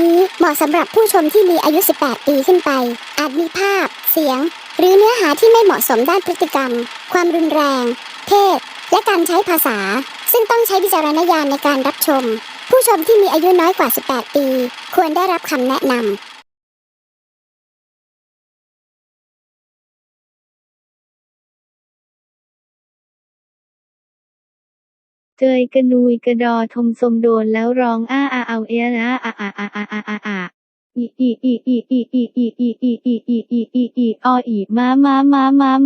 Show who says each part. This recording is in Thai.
Speaker 1: นี้เหมาะสำหรับผู้ชมที่มีอายุ 18 ปีขึ้นไป อาจมีภาพ เสียง หรือเนื้อหาที่ไม่เหมาะสมด้านพฤติกรรม ความรุนแรง เพศ และการใช้ภาษา ซึ่งต้องใช้วิจารณญาณในการรับชม ผู้ชมที่มีอายุน้อยกว่า 18 ปี ควรได้รับคำแนะนำ
Speaker 2: เจยกระนุยกระดอทมสมโดนแล้วร้องอ้า อาเอาเอะนะอาอาอาอาอาอาอาอีอีอีอีอีอีอีอีอีอีอีอีอีอีออีมามามามา